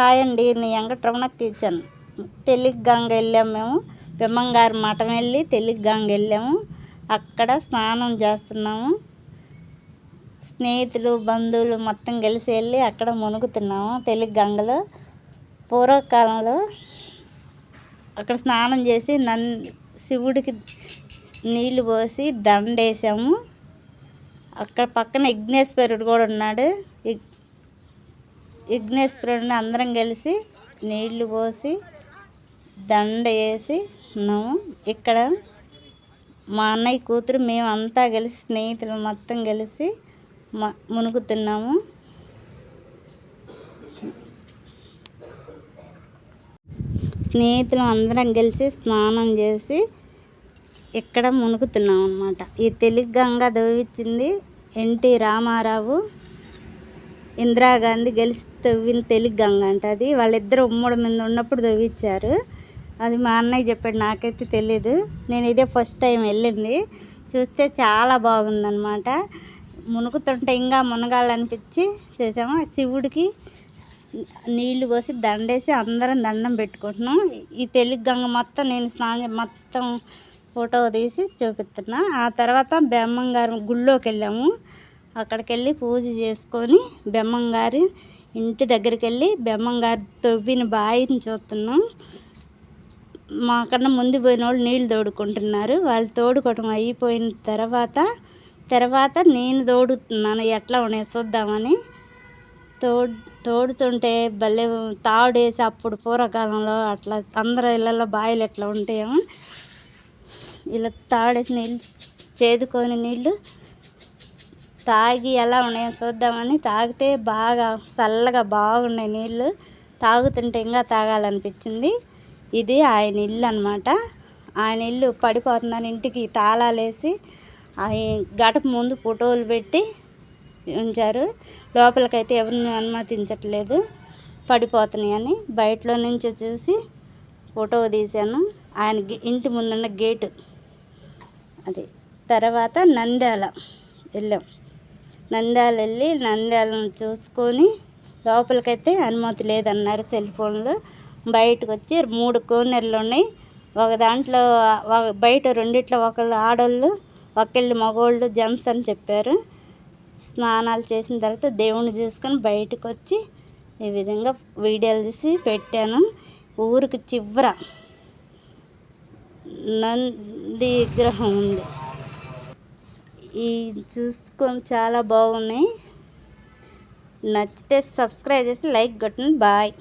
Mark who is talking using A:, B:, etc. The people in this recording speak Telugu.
A: హాయ్ అండి నీ వెంకటరమణ కిచెన్. తెలుగు గంగ వెళ్ళాము మేము. బ్రహ్మంగారి మఠం వెళ్ళి తెలుగు గంగ వెళ్ళాము. అక్కడ స్నానం చేస్తున్నాము. స్నేహితులు బంధువులు మొత్తం కలిసి వెళ్ళి అక్కడ మునుగుతున్నాము తెలుగు గంగలో పూర్వకాలంలో అక్కడ స్నానం చేసి నన్ శివుడికి నీళ్ళు పోసి దండేసాము. అక్కడ పక్కన విఘ్నేశ్వరుడు కూడా ఉన్నాడు. విఘ్నేశ్వరుడిని అందరం కలిసి నీళ్ళు పోసి దండ వేసి ఉన్నాము ఇక్కడ మా అన్నయ్య కూతురు మేము అంతా కలిసి స్నేహితులు మొత్తం కలిసి మ మునుగుతున్నాము. స్నేహితులు అందరం కలిసి స్నానం చేసి ఇక్కడ మునుగుతున్నాం అన్నమాట ఈ తెలుగు గంగ దోవిచ్చింది ఎన్టీ రామారావు ఇందిరాగాంధీ గెలిచి తవ్విన తెలుగు గంగ అంట అది. వాళ్ళిద్దరు ఉమ్మడి మీద ఉన్నప్పుడు తవ్వించారు అది మా అన్నయ్య చెప్పాడు నాకైతే తెలియదు నేను ఇదే ఫస్ట్ టైం వెళ్ళింది. చూస్తే చాలా బాగుందనమాట మునుగుతుంటే ఇంకా మునగాలనిపించి చేసాము. శివుడికి నీళ్ళు పోసి దండేసి అందరం దండం పెట్టుకుంటున్నాం. ఈ తెలుగు గంగ మొత్తం నేను స్నానం మొత్తం ఫోటో తీసి చూపిస్తున్నా. ఆ తర్వాత బెమ్మంగారు గుళ్ళోకి వెళ్ళాము. అక్కడికి వెళ్ళి పూజ చేసుకొని బెమ్మంగారి ఇంటి దగ్గరికి వెళ్ళి బెమ్మంగారి తవ్విన బావిని చూస్తున్నాం. మాకన్నా ముందు పోయిన వాళ్ళు నీళ్ళు తోడుకుంటున్నారు. వాళ్ళు తోడుకోవటం అయిపోయిన తర్వాత తర్వాత నేను తోడుతున్నాను. ఎట్లా ఉన్నాయి చూద్దామని. తోడు తోడుతుంటే భలే తాడేసి అప్పుడు పూర్వకాలంలో అట్లా అందరూ ఇళ్ళల్లో బావిలు ఎట్లా ఉంటాయేమో ఇలా తాడేసి నీళ్ళు చేదుకొని నీళ్ళు తాగి ఎలా ఉన్నాయో చూద్దామని తాగితే బాగా చల్లగా బాగున్నాయి నీళ్ళు. తాగుతుంటే ఇంకా తాగాలనిపించింది. ఇది ఆయన ఇల్లు అనమాట ఆయన ఇల్లు పడిపోతుందని ఇంటికి తాళాలేసి గడప ముందు ఫోటోలు పెట్టి ఉంచారు. లోపలికైతే ఎవరిని అనుమతించట్లేదు. పడిపోతున్నాయని బయటలో నుంచి చూసి ఫోటో తీశాను. ఆయన ఇంటి ముందున్న గేటు. అది తర్వాత నంద్యాల వెళ్ళాం. నంద్యాల వెళ్ళి నంద్యాలను చూసుకొని లోపలికైతే అనుమతి లేదన్నారు సెల్ ఫోన్లు. బయటకు వచ్చి మూడు కోనర్లు ఉన్నాయి ఒక దాంట్లో బయట రెండిట్లో ఒకళ్ళు ఆడోళ్ళు ఒకళ్ళు మగోళ్ళు జెంట్స్ అని చెప్పారు. స్నానాలు చేసిన తర్వాత దేవుణ్ణి చూసుకొని బయటకు వచ్చి ఈ విధంగా వీడియోలు తీసి పెట్టాను. ఊరికి చివర నంది విగ్రహం ఉంది. ఈ చూసుకొని చాలా బాగున్నాయి. నచ్చితే సబ్స్క్రైబ్ చేసి లైక్ కొట్టండి. బాయ్